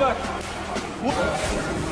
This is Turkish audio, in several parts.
Bak. Gel.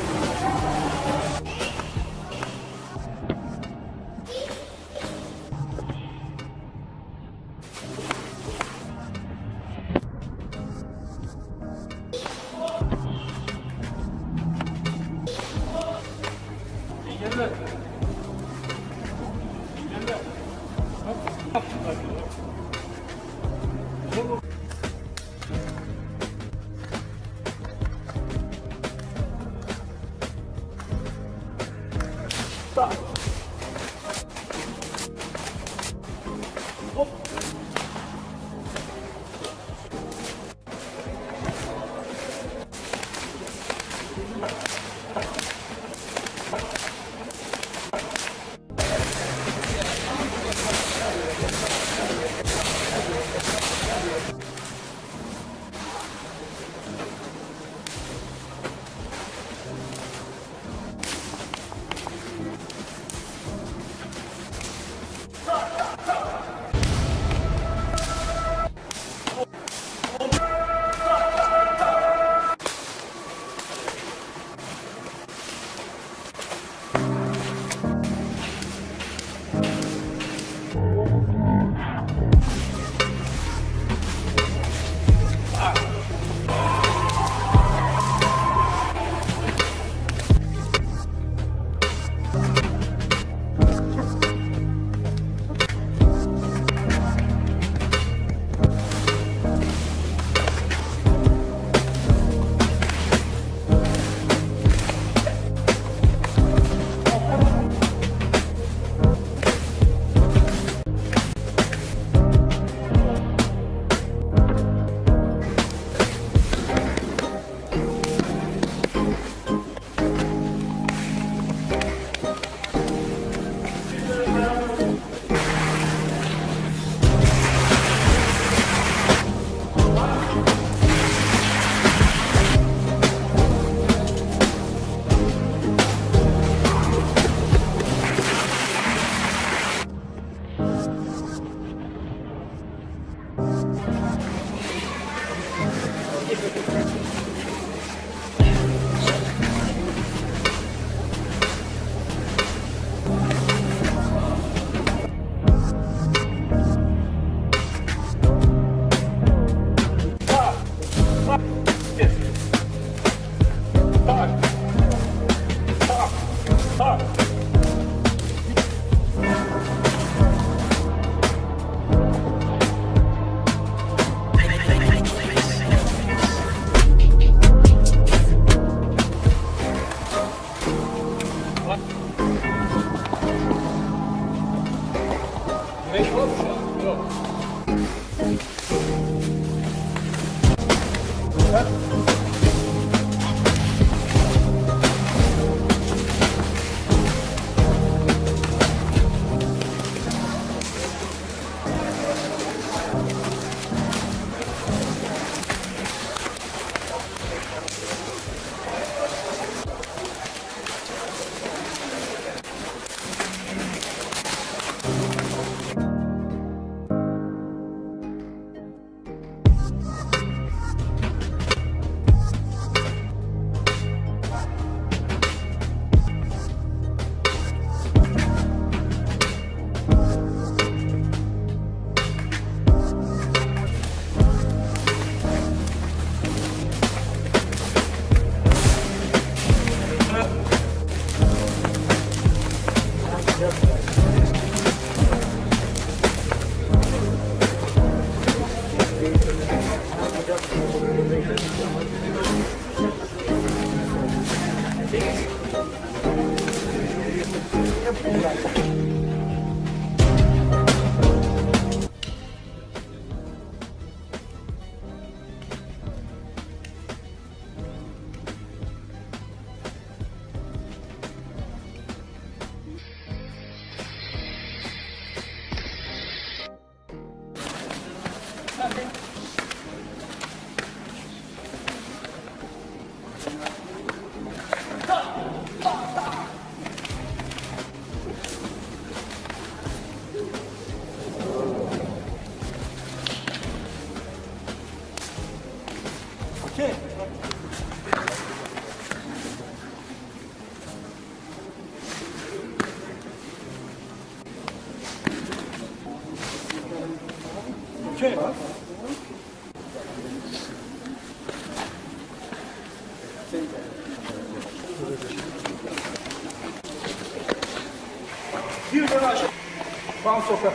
Bam soka.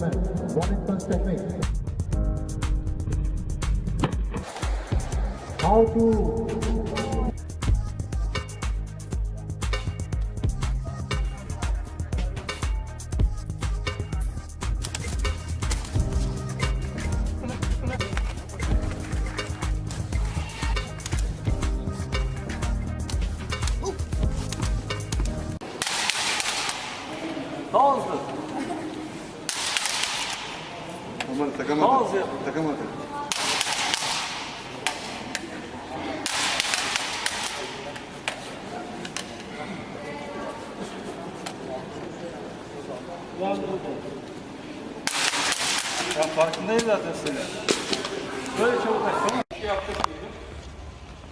left, one in front. How to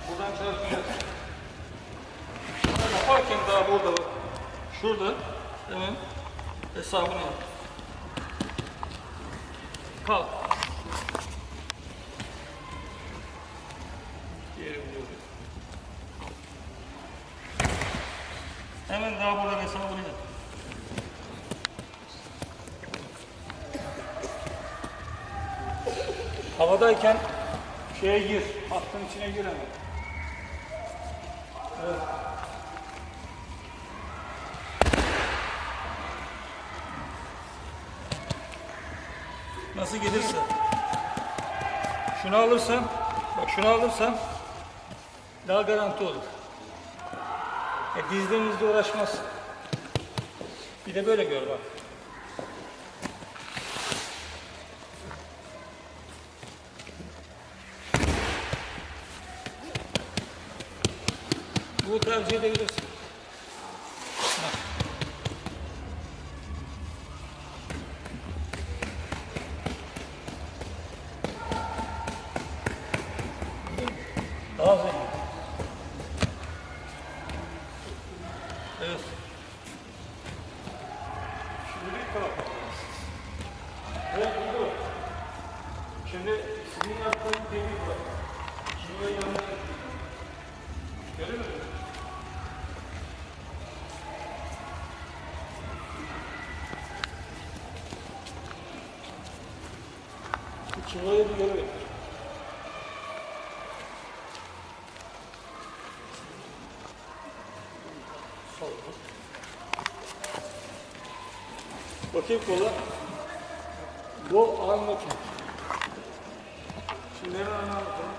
Buradan çarpacağız. Sonra yaparken daha burada bak. Şurada hemen hesabını yap. Kalk. Hemen daha burada hesabını yap. Havadayken şeye gir, hattın içine gir hemen. Nasıl gelirse. Şunu alırsam, bak şunu alırsam daha garanti olur. E, dizlerimizde uğraşmaz. Bir de böyle gör bak. Bu tercih edebilirsin. Bak. bir taraf. Evet, bu. Şimdi sizin yaptığınız deliği var. Şimdi ben yanına Görüyor musun? Bu çivayı bir görelim. Bakayım kola. Bu anlatın. Şimdi hemen anlatalım.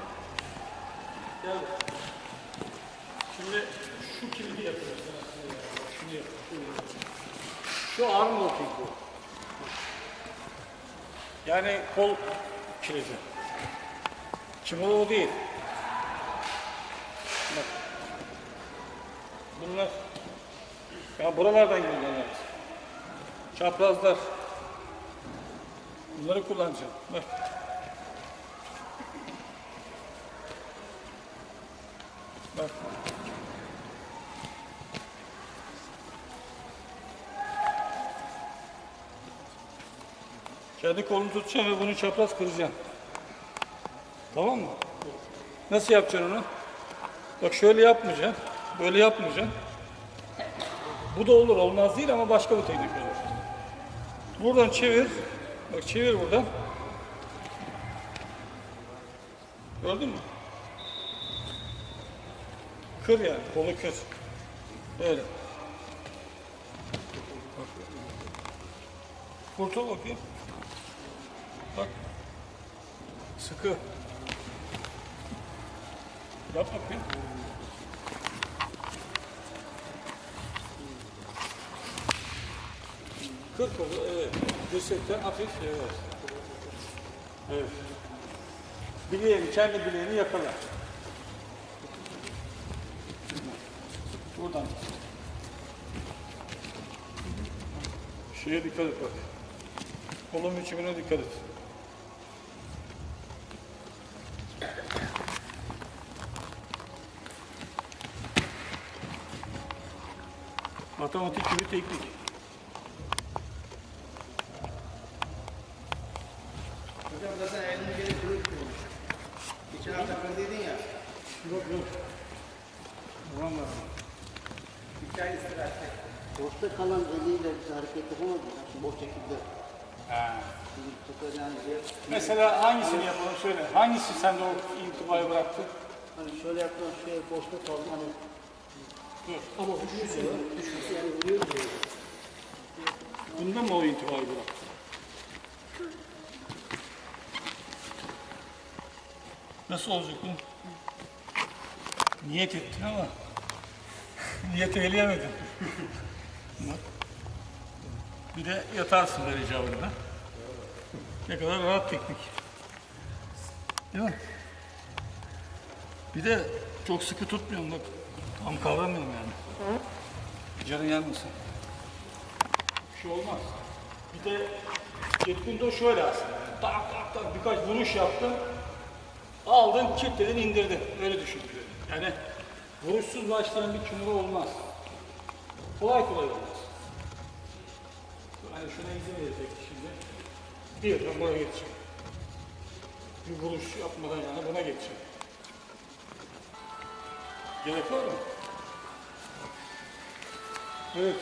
Gel. Şimdi şu kilidi yapıyoruz. Şunu yap. şunu yap. Şu arm bu. Yani kol kilidi. Kimono o değil. Bak. Bunlar ya buralardan bunlar. Çaprazlar. Bunları kullanacağım. Bak. Bak. Kendi kolunu tutacağım ve bunu çapraz kıracağım. Tamam mı? Nasıl yapacaksın onu? Bak şöyle yapmayacaksın. Böyle yapmayacaksın. Bu da olur, olmaz değil ama başka bir teknik olur. Buradan çevir. Bak çevir buradan. Gördün mü? Kır yani, kolu kır. Öyle. Bak. Kurtul bakayım. Bak. Sıkı. Yap bakayım. Kır kolu, evet. Dirsekten hafif, evet. Evet. Bileğini, kendi bileğini yakala. Buradan. Şeye dikkat et bak. Kolun biçimine dikkat et. Matematik gibi teknik. Yani bir, Mesela hangisini yapalım söyle. Hangisi sende o intibayı bıraktı? hani şöyle yaptım, şey boşta kaldı. Hani Dur. ama düşürse, düşürse yani vuruyor diye. Bunda mı o intibayı bıraktı? Nasıl olacak bu? Niyet ettin ama niyet eyleyemedin. Bir de yatarsın böyle icabında. Ne kadar rahat teknik. Değil mi? Bir de çok sıkı tutmuyorum bak. Tam kavramıyorum yani. Canın yanmasın. Bir şey olmaz. Bir de Jetkundo şöyle aslında. Yani tak tak tak birkaç vuruş yaptın. Aldın, kilitledin, indirdin. Öyle düşün. Yani vuruşsuz başlayan bir kimura olmaz. Kolay kolay olmaz. Şuna izin verecek şimdi. Bir, ben buraya geçeceğim. Bir vuruş yapmadan yani buna geçeceğim. Gerek var mı? Evet.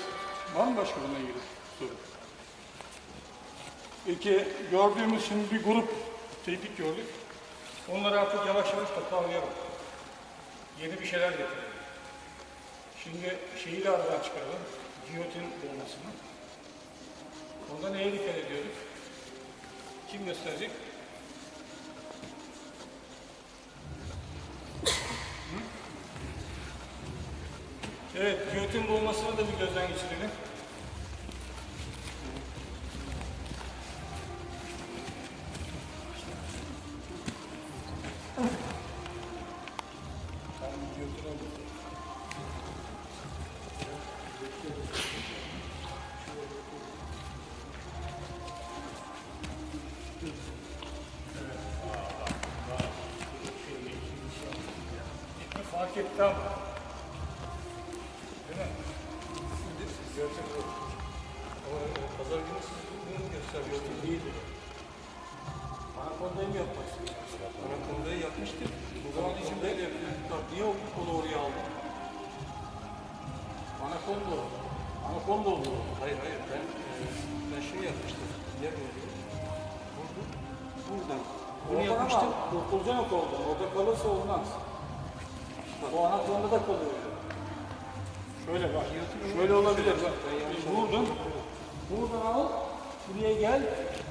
Var mı başka bununla ilgili soru? Peki gördüğümüz şimdi bir grup teknik gördük. Onları artık yavaş yavaş toparlayalım. Yeni bir şeyler getirelim. Şimdi şeyi de aradan çıkaralım. Giyotin dolmasını. Onda neye dikkat ediyorduk? Kim gösterecek? Evet, giyotin dolmasını da bir gözden geçirelim. Bunu gösteriyordunuz. İyiydi. Anakonda'yı mı yapmak istiyorsun? Anakonda'yı yapmıştık. O zaman için böyle yapıyorlar. Niye o kolu oraya aldın? Anakonda o. Anakonda oldu. o. Hayır hayır ben e, ben şey yapmıştım. Yer oluyor. Burada. Buradan. Bunu yapmıştım. Kurtulacaksın o koldan. Orada kalırsa olmaz. O anakonda da kalıyor. Şöyle bak. Şöyle olabilir bak. Buradan, buradan al. Buraya gel.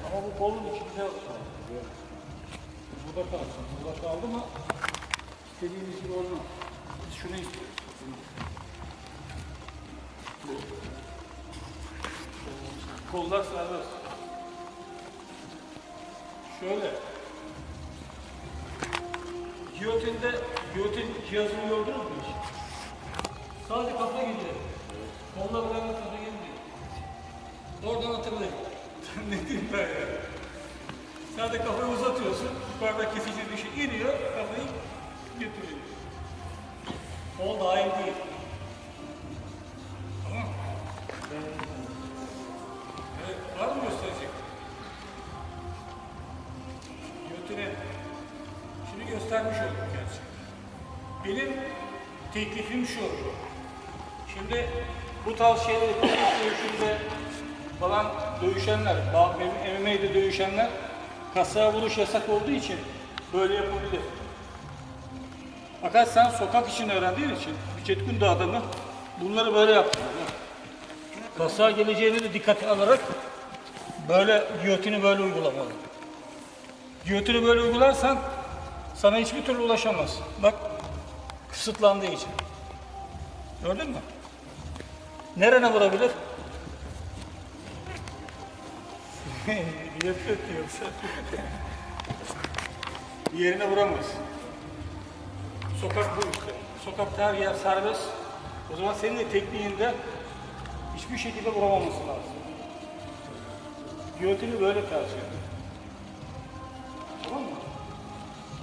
Ama bu kolun içinde olsun. Burada kalsın. Burada kaldı mı istediğimiz gibi olmaz. Biz şunu istiyoruz. Kollar serbest. Şöyle. Giyotinde, giyotin cihazını gördünüz mü hiç? Sadece kafa gidiyor. Kollar beraber kafa gelmiyor. Oradan hatırlayın. ne diyeyim ben ya? Sadece kafayı uzatıyorsun. Yukarıda kesici bir şey iniyor. Kafayı götürüyor. Kol dahil değil. Tamam? Evet, var mı Şimdi göstermiş olduk gerçekten. Benim teklifim şu. Şimdi bu kılıç dövüşünde falan dövüşenler, MMA'de dövüşenler kasaya vuruş yasak olduğu için böyle yapabilir. Fakat sen sokak için öğrendiğin için Çetkun da adamı bunları böyle yaptın. Kasaya geleceğini de dikkate alarak böyle giyotini böyle uygulamalı. Giyotini böyle uygularsan sana hiçbir türlü ulaşamaz. Bak kısıtlandığı için. Gördün mü? Nerene vurabilir? Yerine vuramaz. Sokak bu işte. Sokakta her yer serbest. O zaman senin de tekniğinde hiçbir şekilde vuramaması lazım. Giyotini böyle tercih ediyor. Tamam mı?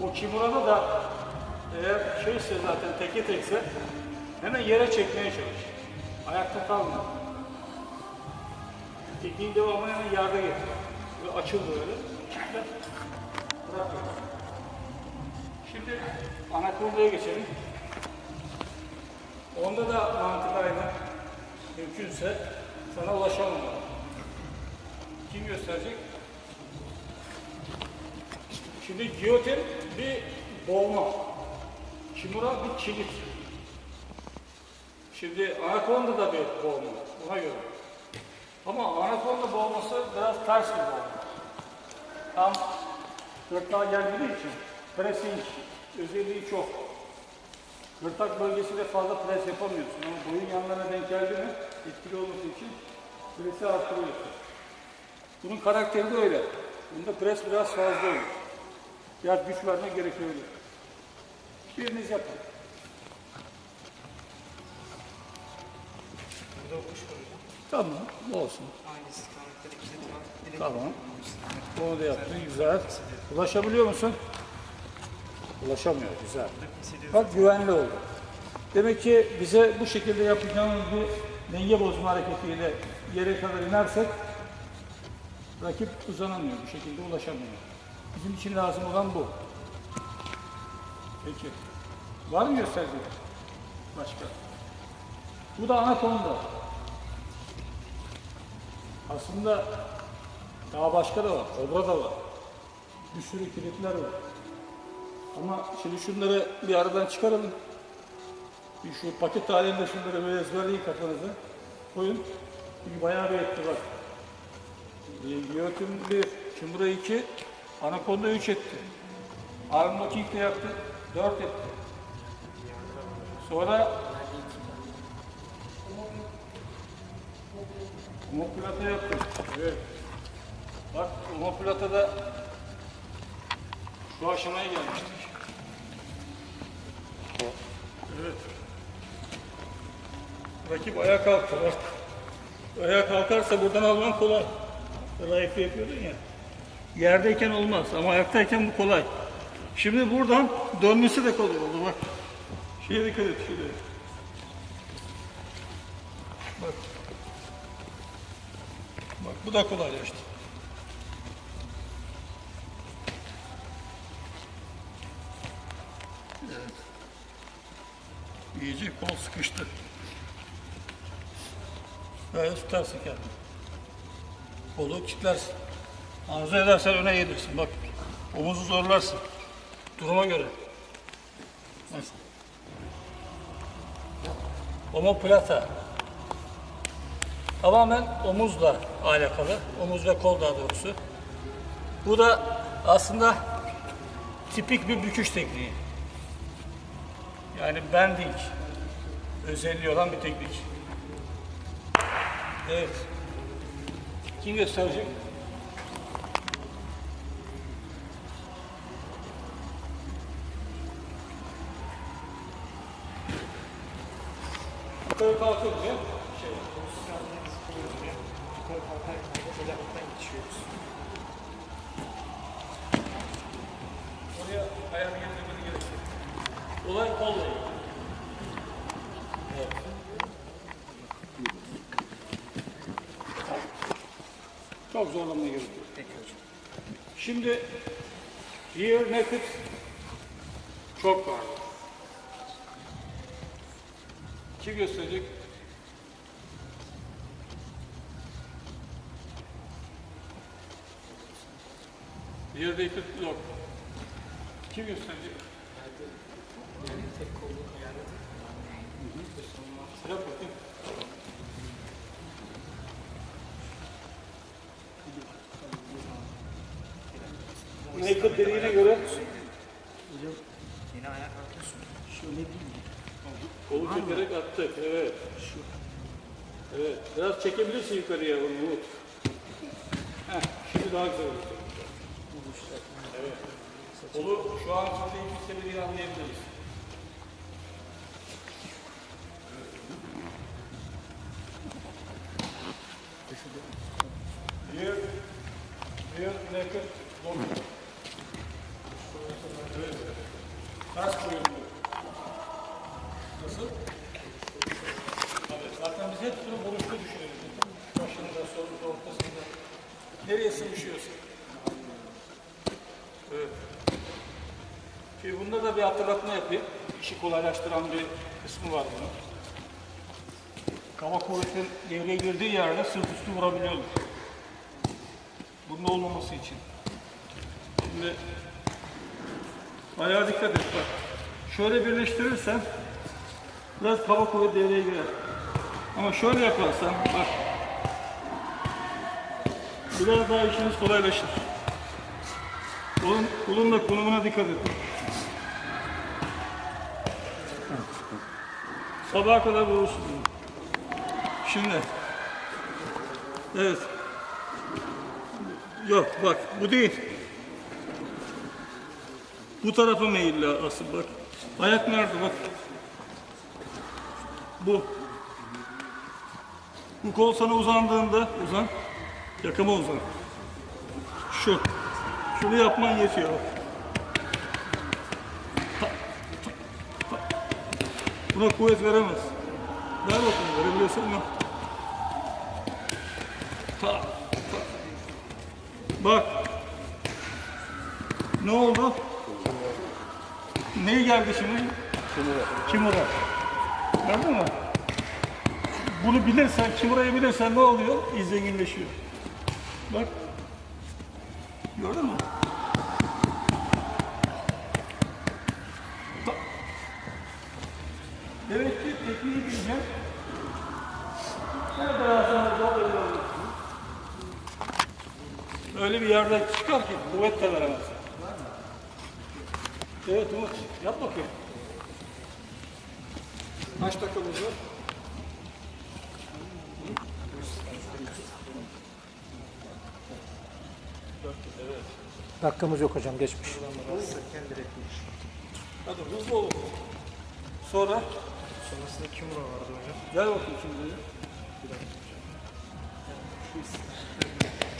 O kimurada da eğer şeyse zaten teke tekse hemen yere çekmeye çalış. Ayakta kalma. Tekniğin devamını hemen yerde getir. Ve açıl böyle. Çıktı. Bırak böyle. Şimdi anakondaya geçelim. Onda da mantık aynı. Mümkünse sana ulaşamam. Kim gösterecek? Şimdi giyotin bir boğma. Kimura bir kilit. Şimdi anakonda da bir boğma. Ona göre. Ama anakonda boğması biraz ters bir boğma. Tam gırtlağa gelmediği için pressing özelliği çok. Gırtlak bölgesinde fazla pres yapamıyorsun ama boyun yanlarına denk geldi mi etkili olması için presi arttırıyorsun. Bunun karakteri de öyle. Bunda pres biraz fazla olur. Biraz güç vermek gerekebilir. Biriniz yapın. Burada kuş var. Tamam, olsun. Tamam. Onu da yaptın, güzel. Ulaşabiliyor musun? Ulaşamıyor, güzel. Bak güvenli oldu. Demek ki bize bu şekilde yapacağımız bir denge bozma hareketiyle yere kadar inersek rakip uzanamıyor, bu şekilde ulaşamıyor. Bizim için lazım olan bu. Peki. Var mı gösterdiğin? Başka. Bu da anakonda. Aslında daha başka da var, kobra da var. Bir sürü kilitler var. Ama şimdi şunları bir aradan çıkaralım. Bir şu paket halinde şunları böyle ezberleyin kafanıza. Koyun. Çünkü bayağı bir etti bak. Giyotin 1, Kimura 2, Anakonda 3 etti. Armlo King de yaptı, 4 etti. Sonra Homoplata yaptı. Evet. Bak homoplatada şu aşamaya gelmiştik. Evet. Rakip ayağa kalktı bak. Ayağa kalkarsa buradan alman kolay. Raif'i yapıyordun ya. Yerdeyken olmaz ama ayaktayken bu kolay. Şimdi buradan dönmesi de kolay oldu bak. Şeye dikkat et şuraya. Bu da kolaylaştı. Evet. İyice kol sıkıştı. Böyle tutarsın kendini. Kolu kilitlersin. Arzu edersen öne yedirsin. Bak omuzu zorlarsın. Duruma göre. Nasıl? Omoplata. Tamamen omuzla alakalı. Omuz ve kol daha doğrusu. Bu da aslında tipik bir büküş tekniği. Yani bending özelliği olan bir teknik. Evet. Kim gösterecek? Yukarı kalkıyoruz ya. Şey, Oraya ayağını getirmeni gerekiyor. Olay kolla ilgili. Evet. Çok zorlamaya gerek yok. Şimdi rear naked çok var. Kim gösterecek? Rear naked yok. Kim gösterecek? Naked dediğine göre Yine ayağa kalkıyorsun. Kolu çekerek attık, evet. Evet, biraz çekebilirsin yukarıya onu Umut. Heh, şimdi daha güzel olacak. Evet. Kolu şu an size iki seviyeli anlayabiliriz. Rear, rear naked lock. Evet. Ters koyuyorum. Nasıl? Evet, zaten biz hep bunu buluşta düşünüyoruz. Başında, sonunda, ortasında. Nereye sıvışıyorsun? Evet. Şimdi bunda da bir hatırlatma yapayım. İşi kolaylaştıran bir kısmı var bunun. Kava kuvvetin devreye girdiği yerde sırt üstü vurabiliyorlar. Bunun olmaması için. Şimdi ayağa dikkat et bak. Şöyle birleştirirsen biraz kaba kuvvet devreye girer. Ama şöyle yaparsan bak biraz daha işiniz kolaylaşır. Kolun, kolun da konumuna dikkat et. Sabaha kadar vurursun. Şimdi. Evet. Yok bak bu değil. Bu tarafa meyilli asıl bak. Ayak nerede bak. Bu. Bu kol sana uzandığında uzan. Yakama uzan. Şu. Şunu yapman yetiyor Buna kuvvet veremez. Ver bakalım verebiliyorsan yap. Ta, ta. Bak. Ne oldu? Ne geldi şimdi? Kimura. Gördün mü? Bunu bilirsen, kimurayı bilirsen ne oluyor? İz. Bak. Gördün mü? Demek ki tekniği bileceğim. Nerede ağzınızda öyle bir yerde çıkar ki kuvvet de veremez. Evet Umut, yap bakayım. Kaç dakikamız var? Dakikamız yok hocam geçmiş. Hadi hızlı olun. Sonra? Sonrasında Kimura vardı hocam. Gel bakayım şimdi.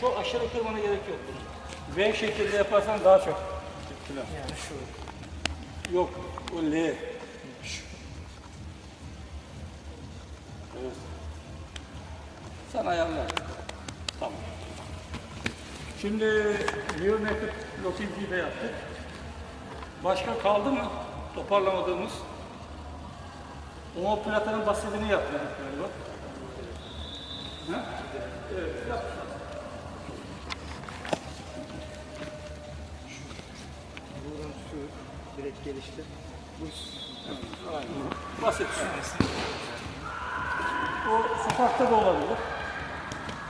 Çok aşırı kırmana gerek yok bunu. V şeklinde yaparsan daha çok. Yani şu. Yok, o L. Evet. Sen ayarla. Tamam. Şimdi Naked Lotingi'yi de yaptık. Başka kaldı mı toparlamadığımız? Omoplatanın basitini yapmadık galiba. Ha? Evet, yap. Buradan su direkt gelişti. Aynen. Basit. O sokakta da olabilir.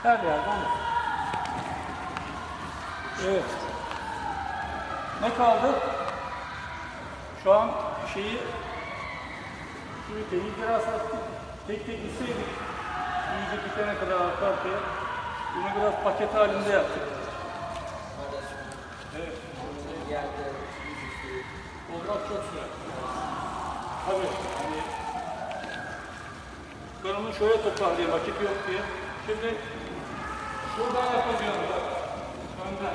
Her yerde olur. Evet. Ne kaldı? Şu an şeyi şu değil biraz attık. Tek tek gitseydik. İyice bitene kadar arka arkaya. Bunu biraz paket halinde yaptık. Evet. Olmak çok sürer. Tabii. Hani şöyle toparlayayım vakit yok diye. Şimdi şuradan yapacağım bak. Önden.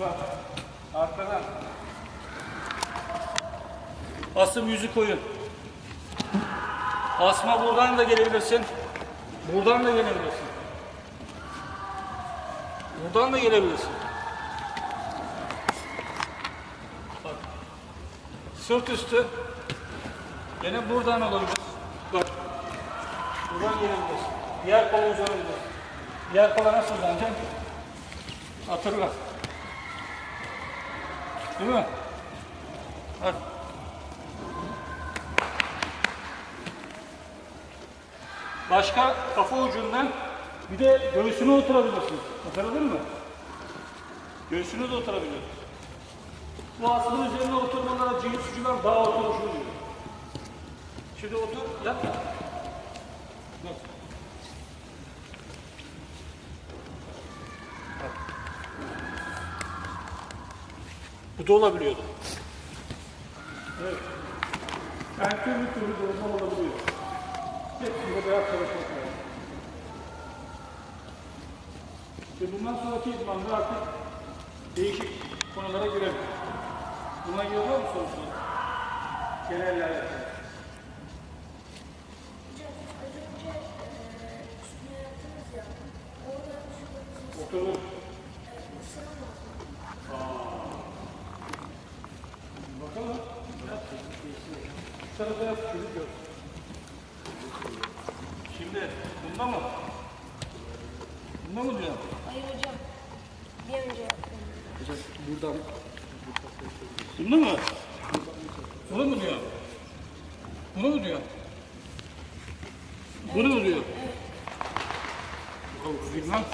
Bak. Arkadan. Asım yüzü koyun. Asma buradan da gelebilirsin. Buradan da gelebilirsin. Buradan da gelebilirsin. Bak. Sırt üstü. Yine buradan olabilir. Bak. Buradan gelebilirsin. Diğer kola uzanabilir. Diğer kola nasıl uzanacaksın? Hatırla. Değil mi? Bak. Başka kafa ucundan bir de göğsüne oturabilirsin. Oturabilir mi? Göğsüne de oturabilir. Bu aslında üzerine oturmalara cinsçiler daha oturuşu diyor. Şimdi otur. Bak. Bak. Bu da olabiliyordu. Evet. Yani türlü türlü durumlar olabiliyor. Hepsinde beyaz çalışmak lazım. Ve bundan sonraki idmanda artık değişik konulara girelim. Buna giriyor mu sonuçta? Genel yerler. Hocam buradan Bunda mı? Bunu mu diyor? Bunu mu diyor? Bunu mu diyor? Oh, bilmem.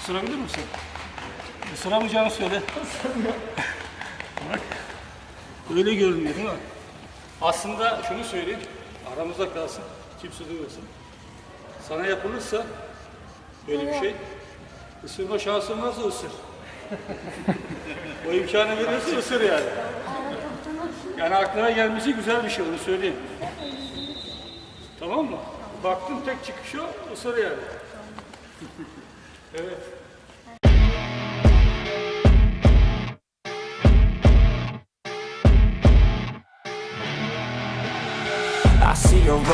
Isırabilir misin? Isıramayacağını söyle. Bak. Öyle görünüyor değil mi? Aslında şunu söyleyeyim. Aramızda kalsın. Kimse duymasın. Sana yapılırsa böyle bir şey ısırma şansın varsa ısır. O imkanı veriyorsa ısır yani. Yani aklına gelmesi güzel bir şey onu söyleyeyim. Tamam mı? Baktın tek çıkış o, ısır yani. evet. I see road